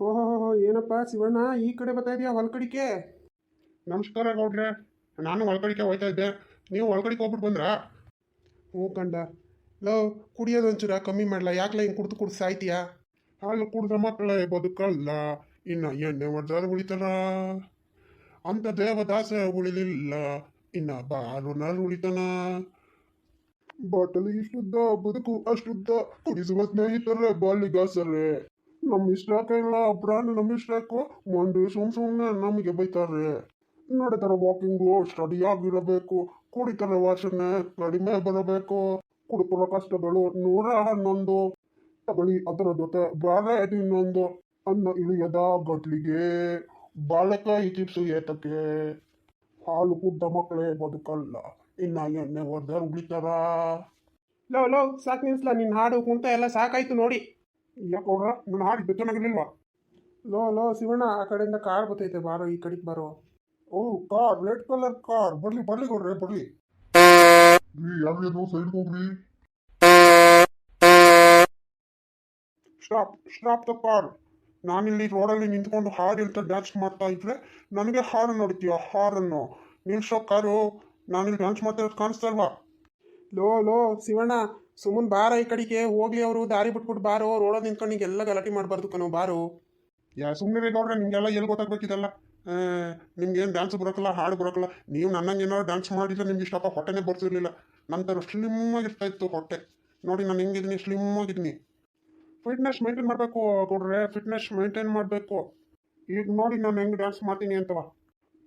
ಓಹೋ ಏನಪ್ಪ ಶಿವಣ್ಣ ಈ ಕಡೆ ಬರ್ತಾ ಇದೆಯಾ ಹೊಲ್ಕಡಿಕೆ? ನಮಸ್ಕಾರ ಗೌಡ್ರೆ. ನಾನು ಒಳಗಡೆಗೆ ಹೋಯ್ತಾ ಇದ್ದೆ. ನೀವು ಒಳಗಡೆಗೆ ಹೋಗ್ಬಿಟ್ಟು ಬಂದ್ರಾ? ಹ್ಞೂ ಕಂಡ. ಲೋ ಕುಡಿಯೋದು ಒಂಚೂರ ಕಮ್ಮಿ ಮಾಡಲ. ಯಾಕಲ ಹಿಂಗೆ ಕುಡ್ದು ಕುಡ್ದು ಸಾಯ್ತೀಯಾ? ಹಾಲು ಕುಡ್ದ ಮಕ್ಕಳ ಬದುಕಲ್ಲ. ಇನ್ನ ಎಣ್ಣೆ ಹೊಡೆದಾರ ಉಳಿತಾರ ಅಂತ ದೇವದಾಸ ಉಳಿಲಿಲ್ಲ. ಇನ್ನ ಬಾರು ನರ್ ಉಳಿತಾನ ಬಾಟಲಿ ಇಷ್ಟುದ್ದ ಬದುಕು ಅಷ್ಟುದ್ದ. ಕುಡಿಸುವ ಸ್ನೇಹಿತರೆ ಬಾಲಿಗಾಸರೆ. ನಮ್ಮ ಇಷ್ಟಕ್ಕೆಲ್ಲ ಪ್ರಾಣಿ ನಮ್ಮ ಇಷ್ಟಕ್ಕೂ ಮಂಡಿ ಸುಮ್ ಸುಮ್ನೆ ನಮಗೆ ಬೈತಾರೆ. ನಡೀತಾರೆ ವಾಕಿಂಗು ಸ್ಟಡಿ ಆಗಿರಬೇಕು. ಕುಡಿತಾರೆ ವಾಸನೆ ಕಡಿಮೆ ಬರಬೇಕು. ಕುಡುಕರ ಕಷ್ಟಗಳು ನೂರ ಹನ್ನೊಂದು. ತಗೊಳ್ಳಿ ಅದರ ಜೊತೆ ಬಾಳೆ ಇನ್ನೊಂದು ಅನ್ನ ಇಳಿಯದ ಗಟ್ಲಿಗೆ. ಬಾಳೆಕಾಯಿ ಚಿಪ್ಸು ಏತಕ್ಕೆ? ಹಾಲು ಕುಡ್ದ ಮಕ್ಕಳೇ ಬದುಕಲ್ಲ. ಇನ್ನ ಎಣ್ಣೆ ಹೊಡೆದ ಉಳಿತಾರ. ಲೋ ಲೋ, ಸಾಕು ನಿಲ್ಸಲ್ಲ ನಿನ್ನ ಹಾಡು ಕುಂತ ಎಲ್ಲ ಸಾಕಾಯ್ತು ನೋಡಿ. ಯಾಕವ್ರ ನನ್ನ ಹಾಡಿದ್ದು ಚೆನ್ನಾಗಿರ್ಲಿಲ್ವಾ ಲೋ ಲೋ ಶಿವಣ್ಣ ಆ ಕಡೆಯಿಂದ ಕಾರ್ ಬರ್ತೈತೆ ಬಾರೋ ಈ ಕಡೆಗೆ ಬಾರೋ. ಓ ಕಾರ್ ರೆಡ್ ಕಲರ್ ಕಾರ್. ಬರ್ಲಿ ಬರ್ಲಿ ಕೊಡ್ರಿ ಬರ್ಲಿ. ಯಾವ್ದು ಸೈಡ್ ಹೋಗ್ರಿ. Stop stop the car. ನಾನಿಲ್ಲಿ ರೋಡಲ್ಲಿ ನಿಂತ್ಕೊಂಡು ಹಾಡು ಹೇಳ್ತಾ ಡ್ಯಾನ್ಸ್ ಮಾಡ್ತಾ ಇದ್ರೆ ನನಗೆ ಹಾಡು ನೋಡ್ತೀಯ ಹಾರನ್ನು ನಿಲ್ಸೋ ಕಾರು. ನಾನಿಲ್ಲಿ ಡ್ಯಾನ್ಸ್ ಮಾಡ್ತಾ ಇರೋದು ಕಾಣಿಸ್ತಾ ಇಲ್ವಾ? ಲೋ ಲೋ ಶಿವಣ್ಣ ಸುಮ್ಮನೆ ಬಾರ ಈ ಕಡೆಗೆ ಹೋಗ್ಲಿ ಅವರು, ದಾರಿ ಬಿಟ್ಬಿಟ್ಟು ಬಾರೋ ರೋಡಲ್ಲಿ ನಿಂತ್ಕೊಂಡು ಹಿಂಗೆಲ್ಲ ಗಲಾಟೆ ಮಾಡಬಾರ್ದು ಕಣೋ ಬಾರೋ. ಯಾ ಸುಮ್ಮನೆ ನೋಡ್ರಿ ನಿಮಗೆಲ್ಲ ಎಲ್ಲಿ ಗೊತ್ತಾಗ್ಬೇಕಿದೆಲ್ಲ ಏನು ಡ್ಯಾನ್ಸ್ ಬರೋಕ್ಕಲ್ಲ ಹಾಡು ಬರೋಕ್ಕಲ್ಲ ನೀವು ನನ್ನಂಗೆ ಏನಾದ್ರು ಡ್ಯಾನ್ಸ್ ಮಾಡಿದ್ರೆ ನಿಮ್ಗೆ ಇಷ್ಟಪ್ಪ, ಹೊಟ್ಟೆನೇ ಬರ್ತಿರ್ಲಿಲ್ಲ. ನಂತರ ಸ್ಲಿಮ್ ಆಗಿರ್ತಾ ಇತ್ತು ಹೊಟ್ಟೆ. ನೋಡಿ, ನಾನು ಹೆಂಗಿದ್ದೀನಿ ಸ್ಲಿಮ್ ಆಗಿದ್ದೀನಿ ಫಿಟ್ನೆಸ್ ಮೇಂಟೈನ್ ಮಾಡಬೇಕು ಕೊಡ್ರೆ ಫಿಟ್ನೆಸ್ ಮೇಂಟೈನ್ ಮಾಡಬೇಕು. ಈಗ ನೋಡಿ, ನಾನು ಹೆಂಗೆ ಡ್ಯಾನ್ಸ್ ಮಾಡ್ತೀನಿ ಅಂತವ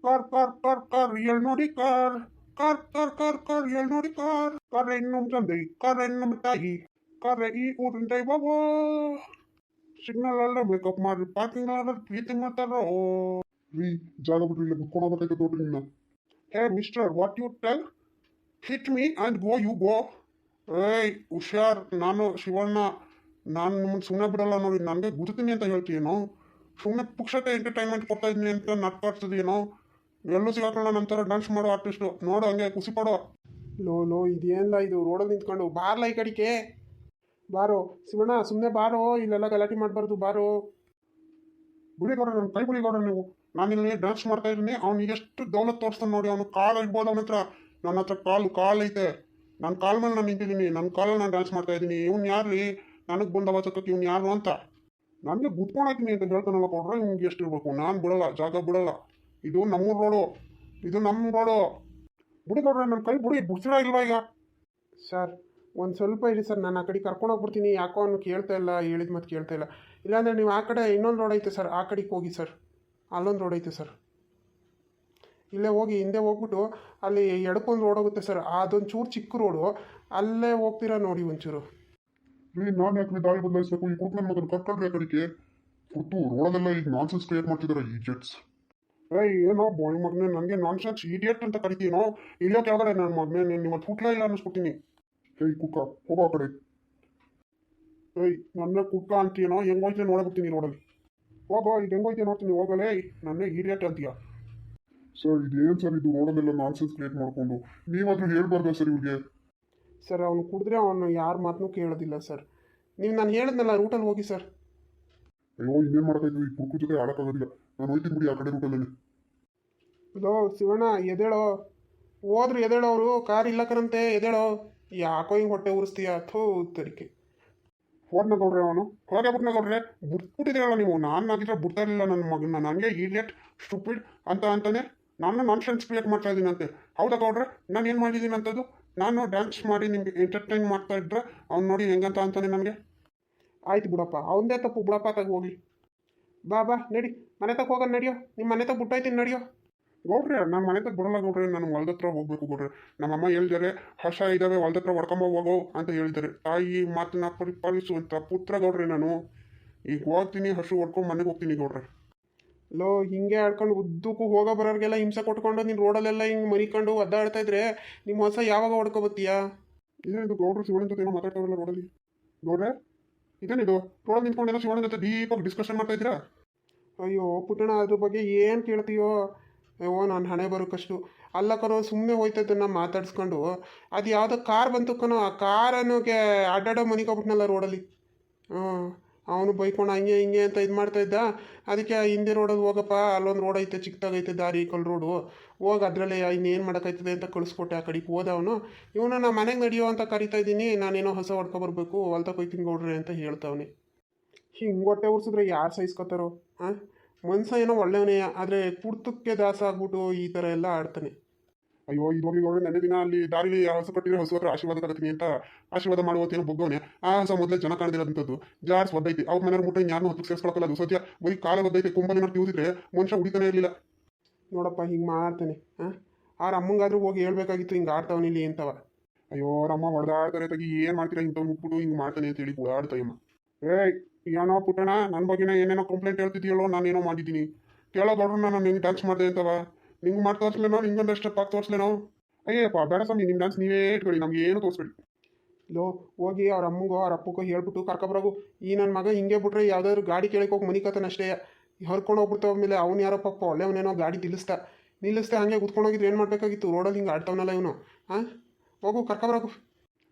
car car car car real ನೋಡಿ car car car car car L ನೋಡಿ ಕಾರ್. ಕಾರ್ ನಮ್ಮ ತಂದೆ, ಕಾರ್ ನಮ್ಮ ತಾಯಿ. ಕಾರ್ ಈ ಊರಿನ ದೈವವೋ. ಸಿಗ್ನಲ್ ಅಲ್ಲ ಮೇಕಪ್ ಮಾಡಿ ಪಾರ್ಕಿಂಗ್ ಅಲ್ಲ ಪ್ರೀತಿ ಮಾಡ್ತಾರ. ರೀ, ಜಾಗ ಬಿಟ್ರಿ ಇಲ್ಲ ಕುತ್ಕೊಂಡು ಹೋಗ್ಬೇಕಾಯ್ತು ನೋಡ್ರಿ ನಿನ್ನ hey mister what you tell hit me and go you go ಏಯ್, ಹುಷಾರ್, ನಾನು ಶಿವಣ್ಣ. ನಾನು ನಿಮ್ಮನ್ನು ಸುಮ್ಮನೆ ಬಿಡಲ್ಲ ನೋಡಿ, ನನಗೆ ಗುರುತೀನಿ ಅಂತ ಹೇಳ್ತೀನೋ ಸುಮ್ಮನೆ ಪುಕ್ಷತೆ ಎಂಟರ್ಟೈನ್ಮೆಂಟ್ ಕೊಡ್ತಾ ಇದ್ದೀನಿ ಅಂತ ನಾಟ್ಕಾಡ್ತಿದ್ದೀನೋ ಎಲ್ಲೂ ನಮ್ಮ ಥರ ಡ್ಯಾನ್ಸ್ ಮಾಡೋ ಆರ್ಟಿಸ್ಟು ನೋಡು ಹಂಗೆ, ಖುಷಿ ಪಡೋ. ಲೋ ಲೋ ಇದೇನಿಲ್ಲ ಇದು? ರೋಡಲ್ಲಿ ನಿಂತ್ಕೊಂಡು. ಬಾರ್ಲ ಈ ಕಡೆಗೆ. ಬಾರೋ. ಶಿವಣ್ಣ ಸುಮ್ಮನೆ ಬಾರೋ. ಇಲ್ಲೆಲ್ಲ ಗಲಾಟೆ ಮಾಡಬಾರ್ದು, ಬಾರೋ. ಬಿಳಿಗೌಡ ನನ್ನ ಕೈ ಬಿಳಿಗೌಡ ನೀವು. ನಾನು ಇಲ್ಲಿ ಡ್ಯಾನ್ಸ್ ಮಾಡ್ತಾ ಇದ್ದೀನಿ. ಅವ್ನು ಎಷ್ಟು ದೌಲತ್ ತೋರಿಸ್ತಾನೆ ನೋಡಿ, ಅವನು ಕಾಲು ಇರ್ಬೋದು ಅವನ ಹತ್ರ. ನನ್ನ ಹತ್ರ ಕಾಲು ಕಾಲು ಐತೆ. ನನ್ನ ಕಾಲ್ ಮೇಲೆ ನಾನು ನಿಂತಿದ್ದೀನಿ. ನನ್ನ ಕಾಲಲ್ಲಿ ನಾನು ಡ್ಯಾನ್ಸ್ ಮಾಡ್ತಾ ಇದ್ದೀನಿ. ಇವ್ನು ಯಾರ್ಲಿ ನನಗೆ ಬಂದ ಅವಚಕಕ್ಕೆ ಇವ್ನು ಯಾರು ಅಂತ. ನನಗೆ ಗುದ್ಕೊಂಡಾಕಿನಿ ಅಂತ ಹೇಳ್ತಾನಲ್ಲ ಕೊಡ್ರೆ ಇವ್ನಿಗೆ ಎಷ್ಟು ಇರಬೇಕು? ನಾನು ಬಿಡಲ್ಲ, ಜಾಗ ಬಿಡಲ್ಲ. ಇದು ನಮ್ಮೂರು ರೋಡು ಇದು ನಮ್ಮ ರೋಡು ಬಿಡಿಗೌಡ್ರೆ ನನ್ನ ಕೈ ಬಿಡಿ ಬಿಡ್ತೀರಾ ಇಲ್ವಾ ಈಗ? ಸರ್, ಒಂದು ಸ್ವಲ್ಪ ಇರಿ ಸರ್, ನಾನು ಆ ಕಡೆ ಕರ್ಕೊಂಡು ಹೋಗ್ಬಿಡ್ತೀನಿ. ಯಾಕೋ ಅವನು ಕೇಳ್ತಾ ಇಲ್ಲ, ಹೇಳಿದ ಮತ್ತೆ ಕೇಳ್ತಾ ಇಲ್ಲ. ಇಲ್ಲಾಂದರೆ ನೀವು ಆ ಕಡೆ ಇನ್ನೊಂದು ರೋಡ್ ಐತೆ ಸರ್, ಆ ಕಡೆಗೆ ಹೋಗಿ ಸರ್. ಅಲ್ಲೊಂದು ರೋಡ್ ಐತೆ ಸರ್. ಇಲ್ಲೇ ಹೋಗಿ, ಹಿಂದೆ ಹೋಗ್ಬಿಟ್ಟು ಅಲ್ಲಿ ಎಡಕ್ಕೊಂದು ರೋಡ್ ಹೋಗುತ್ತೆ ಸರ್. ಅದೊಂದು ಚೂರು ಚಿಕ್ಕ ರೋಡು ಅಲ್ಲೇ ಹೋಗ್ತೀರಾ ನೋಡಿ ಒಂಚೂರು. ರೀ ನಾನು ಯಾಕೆ ದಾರಿ ಬದಲಾಯಿಸಬೇಕು? ಈ ಕುಡ್ಕೊಂಡು ಮಗನ ಕರ್ಕೊಂಡ್ರೆ ಕಡೆಗೆ ಫುಟ್ಟು ರೋಡಲ್ಲೆಲ್ಲ ಈಗ ನಾನ್ಸೆನ್ಸ್ ಕ್ರಿಯೇಟ್ ಮಾಡ್ತಿದ್ದಾರೆ ಈ ಜೆಟ್ಸ್ ಏಯ್ ಏನೋ ಬಾಯ್ ಮಗನೇ, ನನಗೆ ನಾನ್ಸೆನ್ಸ್ ಇಡಿಯಟ್ ಅಂತ ಕರಿತೀನೋ ಇಲ್ಲೋ ಕೆಳಗಡೆ ನನ್ನ ಮಗನೇ, ನೀನು ನಿಮ್ಮ ಫುಟ್ಲ ಇಲ್ಲ ಅನ್ನಿಸ್ಬಿಡ್ತೀನಿ ಏಯ್ ಕುಕ್ಕ, ಹೋಗೋ ಕಡೆ. ಏಯ್ ನನ್ನ ಕುಕ್ಕ ಅಂತೀನೋ ಹೆಂಗೋಯ್ತೆ ನೋಡಬಿಡ್ತೀನಿ ನೋಡಲಿ ಹೋಗೋ ಇದು ಹೆಂಗೋಯ್ತೆ ನೋಡ್ತೀನಿ ಹೋಗಲೇ ನನ್ನೇ ಇಡಿಯಟ್ ಅಂತೀಯ. ಸರ್, ಇದೇನು ಸರ್ ಇದು ರೋಡಲ್ಲೆಲ್ಲ ನಾನ್ಸೆನ್ಸ್ ಕ್ರಿಯೇಟ್ ಮಾಡ್ಕೊಂಡು? ನೀವಾದ್ರೂ ಹೇಳ್ಬಾರ್ದಾ ಸರ್ ಇವ್ರಿಗೆ? ಸರ್, ಅವನು ಕುಡಿದ್ರೆ ಅವನು ಯಾರ ಮಾತನ್ನೂ ಕೇಳೋದಿಲ್ಲ ಸರ್. ನೀವು ನಾನು ಹೇಳಿದ್ನಲ್ಲ ರೂಟಲ್ಲಿ ಹೋಗಿ ಸರ್. ಅಯ್ಯೋ ಇನ್ನೇನು ಮಾಡ್ತಾ ಈ ಕುರುಕು ಜೊತೆ ಆಡೋಕ್ಕಾಗೋದಿಲ್ಲ ನಾನು ಹೋಯ್ತೀನಿ ಬಿಡಿ ಆ ಕಡೆ ರೂಟಲ್ಲಿ ಹಲೋ ಶಿವಣ್ಣ ಎದೇಳೋ ಹೋದ್ರು ಎದೇಳೋ ಅವರು ಕಾರ್ ಇಲ್ಲ ಕರಂತೆ ಎದೇಳೋ ಯಾಕೋ ಹಿಂಗೆ ಹೊಟ್ಟೆ ಉರಿಸ್ತೀಯ? ಥೋ ತರಿಕೆ. ಹೋದ್ನ ಗೌಡ್ರೆ ಅವನು. ಹೊರಗೆ ಬಿಟ್ನ ಗೌಡ್ರೆ ಬಿಟ್ಬಿಟ್ಟಿದ್ದೀರಲ್ಲ ನೀವು. ನಾನು ಆಗಿದ್ರೆ ಬಿಡ್ತಾ ಇರಲಿಲ್ಲ ನನ್ನ ಮಗನ ನನಗೆ ಇಡಿಯಟ್ ಸ್ಟುಪಿಡ್ ಅಂತ ಅಂತಾನೆ ನಾನು ನಾನ್ ಸೆನ್ಸ್ ಕ್ರಿಯೇಟ್ ಮಾಡ್ತಾ ಇದ್ದೀನಂತೆ. ಹೌದಾ ಗೌಡ್ರೆ? ನಾನು ಏನು ಮಾಡಿದ್ದೀನಿ ಅಂತದ್ದು ನಾನು ಡ್ಯಾನ್ಸ್ ಮಾಡಿ ನಿಮಗೆ ಎಂಟರ್ಟೈನ್ ಮಾಡ್ತಾ ಇದ್ರೆ ಅವ್ನು ನೋಡಿ ಹೆಂಗಂತ ಅಂತಾನೆ ನನಗೆ. ಆಯ್ತು ಬಿಡಪ್ಪ, ಅವಂದೇ ತಪ್ಪು, ಬಿಡಪ್ಪ ತಗ ಹೋಗಿ ಬಾ ಬಾ, ನಡಿ. ಮನೆ ತಗ ಹೋಗೋಣ, ನಡಿಯೋ. ನಿಮ್ಮ ಮನೆ ತಗ ಬಿಟ್ಟೈತೀನಿ ನಡಿಯೋ. ಗೌಡ್ರೆ ನಾನು ಮನೆ ತಗ ಬಿಡಲ್ಲ ಗೌಡ್ರೆ ನಾನು ಹೊಲ್ದ ಹತ್ರ ಹೋಗ್ಬೇಕು ಬಿಡ್ರಿ. ನಮ್ಮಮ್ಮ ಹೇಳಿದ್ದಾರೆ ಹಸ ಇದ್ದಾವೆ ಹೊಲ್ದ ಹತ್ರ ಹೊಡ್ಕೊಂಬ ಹೋಗೋ ಅಂತ ಹೇಳಿದ್ದಾರೆ ತಾಯಿ ಮಾತನ್ನ ಪರಿಪಾಲಿಸುವಂಥ ಪುತ್ರ ಗೌಡ್ರೆ ನಾನು. ಈಗ ಹೋಗ್ತೀನಿ ಹಸು ಹೊಡ್ಕೊಂಡು ಮನೆಗೆ ಹೋಗ್ತೀನಿ ಗೌಡ್ರೆ. ಲೋ, ಹಿಂಗೆ ಆಡ್ಕೊಂಡು ಉದ್ದಕ್ಕೂ ಹೋಗೋ ಬರೋರಿಗೆಲ್ಲ ಹಿಂಸೆ ಕೊಟ್ಕೊಂಡು ನೀನು ರೋಡಲ್ಲೆಲ್ಲ ಹಿಂಗೆ ಮರಿಕೊಂಡು ಒದ್ದಾಡ್ತಾ ಇದ್ರೆ ನಿಮ್ಮ ಹೊಸ ಯಾವಾಗ ಹೊಡ್ಕೊಬತ್ತೀಯಾ? ಇದು ಗೌಡ್ರು ಶಿವಣ್ಣ ಜೊತೆ ಏನೋ ಮಾತಾಡ್ತಾರಲ್ಲ ರೋಡಲ್ಲಿ. ಗೌಡ್ರೆ? ಇದೇನಿದು ರೋಡಲ್ಲಿ ನಿಂತ್ಕೊಂಡು ಏನೋ ಶಿವಣ್ಣ ಜೊತೆ ಡೀಪಾಗಿ ಡಿಸ್ಕಷನ್ ಮಾಡ್ತಾ ಇದ್ದೀರಾ? ಅಯ್ಯೋ ಪುಟ್ಟಣ ಅದ್ರ ಬಗ್ಗೆ ಏನು ಕೇಳ್ತೀಯೋ? ಅಯ್ಯೋ, ನಾನು ಹಣೆ ಬರೋಕ್ಕಷ್ಟು. ಅಲ್ಲ ಕಣೋ ಸುಮ್ಮನೆ ಹೋಯ್ತದನ್ನ ಮಾತಾಡಿಸ್ಕೊಂಡು. ಅದು ಯಾವುದೋ ಕಾರ್ ಬಂತು ಕಣೋ, ಆ ಕಾರನ್ನುಗೆ ಅಡ್ಡಾಡೋ ಮನಿಕೋಬಿಟ್ನಲ್ಲ ರೋಡಲ್ಲಿ. ಹಾಂ ಅವನು ಬೈಕೊಂಡು ಹಂಗೆ ಹಿಂಗೆ ಅಂತ ಇದು ಮಾಡ್ತಾ ಇದ್ದ. ಅದಕ್ಕೆ ಹಿಂದೆ ರೋಡಲ್ಲಿ ಹೋಗಪ್ಪ, ಅಲ್ಲೊಂದು ರೋಡ್ ಐತೆ, ಚಿಕ್ಕದಾಗೈತೆ ದಾರಿ ಕಲ್ ರೋಡು ಹೋಗಿ ಅದರಲ್ಲೇ ಇನ್ನೇನು ಮಾಡೋಕ್ಕಾಯ್ತದೆ ಅಂತ ಕಳಿಸ್ಕೊಟ್ಟೆ ಆ ಕಡೆಗೆ ಹೋದ ಅವನು. ಇವನು ನಾ ಮನೆಗೆ ನಡೆಯೋ ಅಂತ ಕರಿತಾ ಇದ್ದೀನಿ, ನಾನೇನೋ ಹೊಸ ಹೊಡ್ಕೊಬರ್ಬೇಕು ಹೊಲ್ತಕ್ಕೆ ಹೋಯ್ತೀನಿ ನೋಡ್ರಿ ಅಂತ ಹೇಳ್ತಾವನೆ. ಹಿಂಗೆ ಹೊಟ್ಟೆ ಉರ್ಸಿದ್ರೆ ಯಾರು ಸಹಿಸ್ಕೊತಾರೋ ಹಾಂ ಮನುಷ್ಯ ಏನೋ ಒಳ್ಳೆಯವನೇ ಆದರೆ ಕುಡ್ತಕ್ಕೆ ದಾಸ ಆಗ್ಬಿಟ್ಟು ಈ ಥರ ಎಲ್ಲ ಆಡ್ತಾನೆ. ಅಯ್ಯೋ ಇದು ಹೋಗಿ ನೋಡಿ ನೆನ್ನೆ ದಿನ ಅಲ್ಲಿ ದಾರಿಲಿ ಹಸು ಕಟ್ಟಿದ್ರೆ ಹಸು ಹತ್ರ ಆಶೀರ್ವಾದ ತಗೋತೀನಿ ಅಂತ ಆಶೀರ್ವಾದ ಮಾಡುವತ್ತೇನು ಬೊಗ್ಗವನೆ ಆ ಹಸ ಮೊದಲೇ ಜನ ಕಾಣದಿರೋದಂಥದ್ದು. ಜಾರ್ಸ್ ಒದ್ದೈತಿ. ಅವ್ರ ಮನೆಯವ್ರ ಮುಟ್ಟ ಯಾರನ್ನೂ ಹೊತ್ತು ಸೇರಿಸ್ಕೊಳಕಲ್ಲ ಅದು ಸದ್ಯ ಬರೀ ಕಾಲ ಒದ್ದೈತೆ ಕುಂಬಲಿನ ತಿಳಿದ್ರೆ ಮನುಷ್ಯ ಹುಡಿತಾನೆ ಇರಲಿಲ್ಲ. ನೋಡಪ್ಪ ಹಿಂಗೆ ಮಾಡ್ತಾನೆ ಹಾಂ ಆರ ಅಮ್ಮಂಗಾದ್ರೂ ಹೋಗಿ ಹೇಳ್ಬೇಕಾಗಿತ್ತು ಹಿಂಗೆ ಆಡ್ತಾವನಿಲ್ಲಿ ಅಂತವ. ಅಯ್ಯೋ ರಮ್ಮ ಹೊಡೆದಾಡ್ತಾರೆ ತಗಿ ಏನು ಮಾಡ್ತೀರಾ ಇಂಥವ್ನು ಮುಟ್ಬಿಟ್ಟು ಹಿಂಗೆ ಮಾಡ್ತಾನೆ ಅಂತ ಹೇಳಿ ಓಡಾಡ್ತಾಯಮ್ಮ ಏಯ್ ಏನೋ ಪುಟ್ಟಣ ನನ್ನ ಬಗ್ಗೆನ ಏನೇನೋ ಕಂಪ್ಲೇಂಟ್ ಹೇಳ್ತಿದ್ದೀಯಲ್ಲೋ ನಾನೇನೋ ಮಾಡಿದ್ದೀನಿ. ಕೇಳೋ ನಾನು ಹೆಂಗೆ ಡ್ಯಾನ್ಸ್ ಮಾಡಿದೆ ಅಂತವ? ನಿಂಗೆ ಮಾಡಿ ತೋರಿಸ್ಲೇನೋ ನಿಂಗೊಂದು ಸ್ಟೆಪ್ ಹಾಕಿ ತೋರಿಸ್ಲೇನೋ ಅಯ್ಯಪ್ಪ ಬೇಡ ಸ್ವಾಮಿ ನಿಮ್ಮ ಡ್ಯಾನ್ಸ್ ನೀವೇ ಇಟ್ಕೊಳ್ಳಿ, ನಮ್ಗೆ ಏನು ತೋರಿಸ್ಬೇಡಿ. ಲೋ, ಹೋಗಿ ಅವ್ರ ಅಮ್ಮಗೋ ಅವ್ರ ಅಪ್ಪಕ್ಕೋ ಹೇಳ್ಬಿಟ್ಟು ಕರ್ಕೊಬ್ರಾಗು ಈ ನನ್ನ ಮಗ ಹಿಂಗೆ ಬಿಟ್ರೆ ಯಾವ್ದಾದ್ರು ಗಾಡಿ ಕೇಳಕ್ಕೆ ಹೋಗಿ ಕತನ ಅಷ್ಟೇ. ಹರ್ಕೊಂಡು ಹೋಗ್ಬಿಡ್ತಾವ ಮೇಲೆ ಅವ್ನು ಯಾರೋ ಪಾಪ ಒಳ್ಳೆಯವನೇನೋ ಗಾಡಿ ನಿಲ್ಲಿಸ್ತಾ. ನಿಲ್ಲಿಸ್ತಾ ಹಂಗೆ ಕುತ್ಕೊಂಡೋಗಿದ್ರೆ ಏನು ಮಾಡಬೇಕಾಗಿತ್ತು? ರೋಡಲ್ಲಿ ಹಿಂಗೆ ಆಡ್ತಾವನಲ್ಲ ಇವನು. ಹಾಂ ಹೋಗು ಕರ್ಕೊಬರೋಗು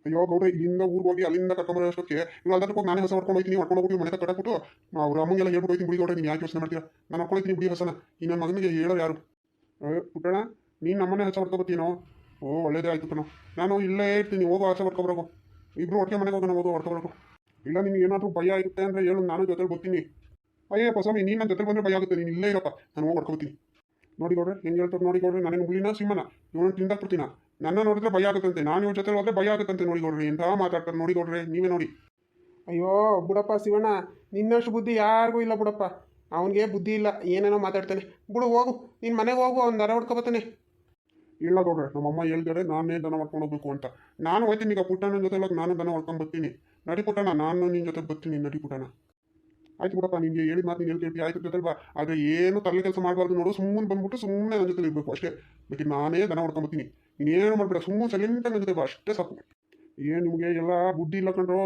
ಅಯ್ಯೋ, ಗೌಡ್ರೆ, ಇಲ್ಲಿಂದ ಊರಿಗೆ ಹೋಗಿ ಅಲ್ಲಿಂದ ಕರ್ಕೊಂಬರೋ ಅಷ್ಟಕ್ಕೆ ಇವಾಗ ಅದಕ್ಕೆ ಹೋಗಿ ನಾನೇ ಹೊಸ ಹೊಡ್ಕೊಂಡು ಹೋಗ್ತೀನಿ ಹೊಡ್ಕೊಂಡು ಹೋಗಿ ಮನೆ ಕಟ್ಟಾಕ್ಬಿಟ್ಟು ಅವ್ರ ಅಮ್ಮಂಗೆಲ್ಲ ಹೇಳ್ಬಿಟ್ಟು ಹೋಗ್ತೀನಿ ಬಿಡಿ ಗೌಡ್ರೆ ನೀವು ಯಾಕೆ ಯೋಚನೆ ಮಾಡ್ತೀರಾ ನಾನು ಹೊಡ್ಕೊಳ್ತೀನಿ ಬಿಡಿ ಹೊಸನ. ಈ ನನ್ನ ಮಗನಿಗೆ ಹೇಳೋ ಯಾರು? ಪುಟ್ಟಣ ನೀನು ನಮ್ಮನೆ ಹಚ್ಚ ಹೊಡ್ಕೊಬತ್ತೀನೋ? ಓ, ಒಳ್ಳೇದೇ ಆಯ್ತು ಕಣೋ ನಾನು ಇಲ್ಲೇ ಇರ್ತೀನಿ, ಹೋಗೋ ಆಚೆ ಹೊಡ್ಕೊಬರೋಗು. ಇಬ್ರು ಒಟ್ಟಿಗೆ ಮನೆಗೆ ಹೋಗೋಣ, ಹೋಗೋ ಹೊಡ್ಕೊಬರೋಕು ಇಲ್ಲ, ನಿನ್ಗೆ ಏನಾದರೂ ಭಯ ಇರುತ್ತೆ ಅಂದರೆ ಹೇಳು, ನಾನು ಜೊತೆಲಿ ಬರ್ತೀನಿ. ಅಯ್ಯಪ್ಪ ಸ್ವಾಮಿ ನೀನು ನನ್ನ ಜೊತೆ ಬಂದರೆ ಭಯ ಆಗುತ್ತೆ, ನೀನು ಇಲ್ಲೇ ಇರಪ್ಪ. ನಾನು ಹೋಗಿ ಹೊಡ್ಕೊಬತ್ತೀನಿ. ನೋಡಿ ಗೌಡ್ರೆ, ಹೆಂಗೆ ಹೇಳ್ತಾರೆ ನೋಡಿ ಗೌಡ್ರೆ ನನಗೆ ಮುಳ್ಳಿನ ಸಿಂಹನ? ಇವನು ತಿಂದಾಕ್ಬಿಡ್ತೀನ ನನ್ನ ನೋಡಿದ್ರೆ ಭಯ ಆಗುತ್ತಂತೆ, ನಾನು ಇವ್ರ ಜೊತೆ ಹೋದ್ರೆ ಭಯ ಆಗುತ್ತಂತೆ ನೋಡಿ ಗೌಡ್ರೆ, ಎಂತ ಮಾತಾಡ್ತಾರೆ ನೋಡಿ ಗೌಡ್ರೆ, ನೀವೇ ನೋಡಿ. ಅಯ್ಯೋ, ಬುಡಪ್ಪ ಶಿವಣ್ಣ, ನಿನ್ನಷ್ಟು ಬುದ್ಧಿ ಯಾರಿಗೂ ಇಲ್ಲ ಬಿಡಪ್ಪ. ಅವನಿಗೆ ಬುದ್ಧಿ ಇಲ್ಲ, ಏನೇನೋ ಮಾತಾಡ್ತಾನೆ. ಬಿಡು, ಹೋಗು. ನಿನ್ನ ಮನೆಗೆ ಹೋಗು, ಅವ್ನು ದರ ಹೊಡ್ಕೊಬತ್ತಾನೆ ಇಲ್ಲ ಗೌಡ್ರೆ, ನಮ್ಮಮ್ಮ ಹೇಳ್ತಾರೆ ನಾನೇ ದನ ಮಾಡ್ಕೊಂಡು ಹೋಗ್ಬೇಕು ಅಂತ. ನಾನು ಹೋಯ್ತೀನಿ, ಈಗ ಪುಟ್ಟಣ್ಣನ ಜೊತೆ ಹೋಗಿ ನಾನು ದನ ಹೊಡ್ಕೊಂಡು ಬರ್ತೀನಿ. ನಡಿ ಪುಟ್ಟಣ ನಾನು ನಿನ್ನ ಜೊತೆ ಬರ್ತೀನಿ, ನಡಿ ಪುಟ್ಟಣ ಆಯ್ತು ಬಿಡಪ್ಪ ನಿಮಗೆ ಹೇಳಿ ಮಾತು ನೀನು ಹೇಳ್ತೀವಿ ಆಯ್ತು ಜೊತೆ ಬಾ. ಆದರೆ ಏನು ತಲೆ ಕೆಲಸ ಮಾಡಬಾರ್ದು ನೋಡು, ಸುಮ್ಮನೆ ಬಂದ್ಬಿಟ್ಟು ಸುಮ್ಮನೆ ನನ್ನ ಜೊತೆ ಇರಬೇಕು ಅಷ್ಟೇ. ಬಟ್ ನಾನೇ ದನ ಮಾಡ್ಕೊಂಡು ಬರ್ತೀನಿ. ನೀನೇನು ಮಾಡ್ಬೇಡ, ಸುಮ್ಮನೆ ಸೈಲೆಂಟ್ ನನ್ನ ಜೊತೆ ಬಾ, ಅಷ್ಟೇ ಸಾಕು. ಏನು ನಿಮಗೆ ಎಲ್ಲ ಬುದ್ಧಿ ಇಲ್ಲ ಕಂಡ್ರು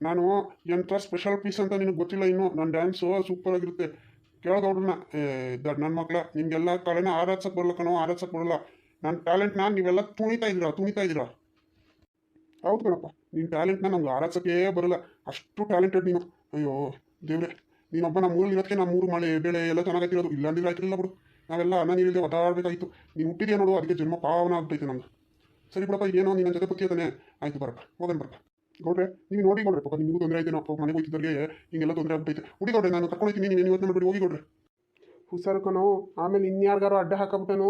ನಾನು ಎಂಥ ಸ್ಪೆಷಲ್ ಪೀಸ್ ಅಂತ ನಿನಗೆ ಗೊತ್ತಿಲ್ಲ ಇನ್ನು? ನನ್ನ ಡ್ಯಾನ್ಸು ಸೂಪರ್ ಆಗಿರುತ್ತೆ. ಕೇಳೋದವ್ರನ್ನ ನನ್ನ ಮಕ್ಳ, ನಿಮಗೆಲ್ಲ ಕಲೆನ ಆರಾಧ್ಸಕ್ಕೆ ಬರಲ್ಲ ಕಣೋ ಆರಾಧ್ಸಕ್ಕೆ ಬರಲ್ಲ. ನನ್ನ ಟ್ಯಾಲೆಂಟ್ನ ನೀವೆಲ್ಲ ತುಣಿತಾ ಇದ್ದೀರಾ ತುಣಿತಾ ಇದ್ದೀರಾ? ಹೌದು ಕಣಪ್ಪ ನಿನ್ನ ಟ್ಯಾಲೆಂಟ್ನ ನಮ್ಗೆ ಆರಾಧ್ಸಕ್ಕೆ ಬರಲ್ಲ. ಅಷ್ಟು ಟ್ಯಾಲೆಂಟೆಡ್ ನೀನು. ಅಯ್ಯೋ, ದೇವ್ರೆ, ನೀನೊಬ್ಬ ನಮ್ಮ ಊರಲ್ಲಿ ಇರೋದಕ್ಕೆ ನಮ್ಮ ಊರು ಮಳೆ, ಬೆಳೆ ಎಲ್ಲ ಚೆನ್ನಾಗೈತಿರೋದು. ಅಂದ್ರೆ ಆಯ್ತಿರಲಿಲ್ಲ ಬಿಡು. ನಾವೆಲ್ಲ ಅನ್ನ ನೀರಿಲ್ಲದೆ ಒದ್ದಾಡಬೇಕಾಗಿತ್ತು ನೀನು ಹುಟ್ಟಿದ್ಯಾ ನೋಡು, ಅದಕ್ಕೆ ಜನ್ಮ ಪಾವನ ಆಗ್ತೈತೆ ನಮ್ಗೆ ಸರಿ ಬಿಡಪ್ಪ, ಏನೋ ನಿನ್ನ ಜೊತೆ ಬತ್ತಿಯತಾನೆ ಆಯ್ತು ಬರಪ್ಪ ಹೋಗೋಣ ಬರಪ್ಪ. ಗೌಡ್ರೆ ನೀವು ನೋಡಿ ಗೌಡ್ರೆ ಪಾಪ ನಿಮಗೂ ತೊಂದರೆ ಆಯ್ತೇನೋ ಪಾಪ ಮನೆಗೆ ಹೋಗ್ತಿದ್ದವ್ರಿಗೆ ಹಿಂಗೆಲ್ಲ ತೊಂದರೆ ಆಗ್ತೈತೆ ಹುಡಿ ಗೌಡ್ರೆ ನಾನು ಕರ್ಕೊಂಡೋಗ್ತೀನಿ ನೀನು ಇವತ್ತು ಮಾಡ್ಬಿಡಿ ಹೋಗಿ ಗೌಡ್ರೆ ಹುಷಾರ್ಕನು ಆಮೇಲೆ ಇನ್ಯಾರಿಗಾರು ಅಡ್ಡ ಹಾಕಬಿಟ್ಟನು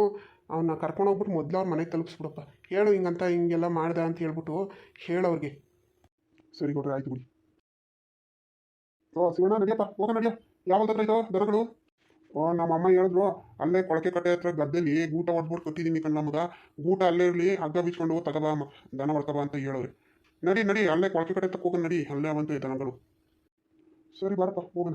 ಅವನ್ನ ಕರ್ಕೊಂಡು ಹೋಗ್ಬಿಟ್ಟು ಮೊದಲು ಅವ್ರ ಮನೆಗೆ ತಲುಪಿಸ್ಬಿಡಪ್ಪ. ಹೇಳು ಹಿಂಗಂತ ಹಿಂಗೆಲ್ಲ ಮಾಡ್ದೆ ಅಂತ ಹೇಳ್ಬಿಟ್ಟು ಹೇಳೋರಿಗೆ ಸರಿ ಗೌಡ್ರೆ ಆಯ್ತು ಬಿಡಿ. ಓ ಶಿವಣ್ಣ ನಡಿಯಪ್ಪ ಹೋಗೋಣ ನಡಿಯ. ಯಾವ ಹತ್ರ ಆಯ್ತೋ ದರಗಳು ಓ ನಮ್ಮ ಅಮ್ಮ ಹೇಳಿದ್ರು ಅಲ್ಲೇ ಕೊಳಕೆ ಕಟ್ಟೆ ಹತ್ರ ಗದ್ದೆಲಿ ಗೂಟ ಹೊಡ್ಬಿಟ್ಟು ಕಟ್ಟಿದ್ದೀನಿ ಕಣ್ಣ ಮಗ ಗೂಟ ಅಲ್ಲೇ ಇರಲಿ ಹಗ್ಗ ಬಿಚ್ಕೊಂಡು ಹೋಗಿ ತಗೋಬಾ ಅಮ್ಮ ದನ ಹೊಡ್ಕಬಾ ಅಂತ ಹೇಳೋರು ನಡಿ ನಡಿ ಅಲ್ಲೇ ಕೊಳಕೆ ಕಡೆ ತಕ್ಕ ಹೋಗೋಣ ನಡಿ ಅಲ್ಲೇ ಬಂತು ದನಗಳು ಸರಿ ಬಾರಪ್ಪ ಹೋಗೋಣ.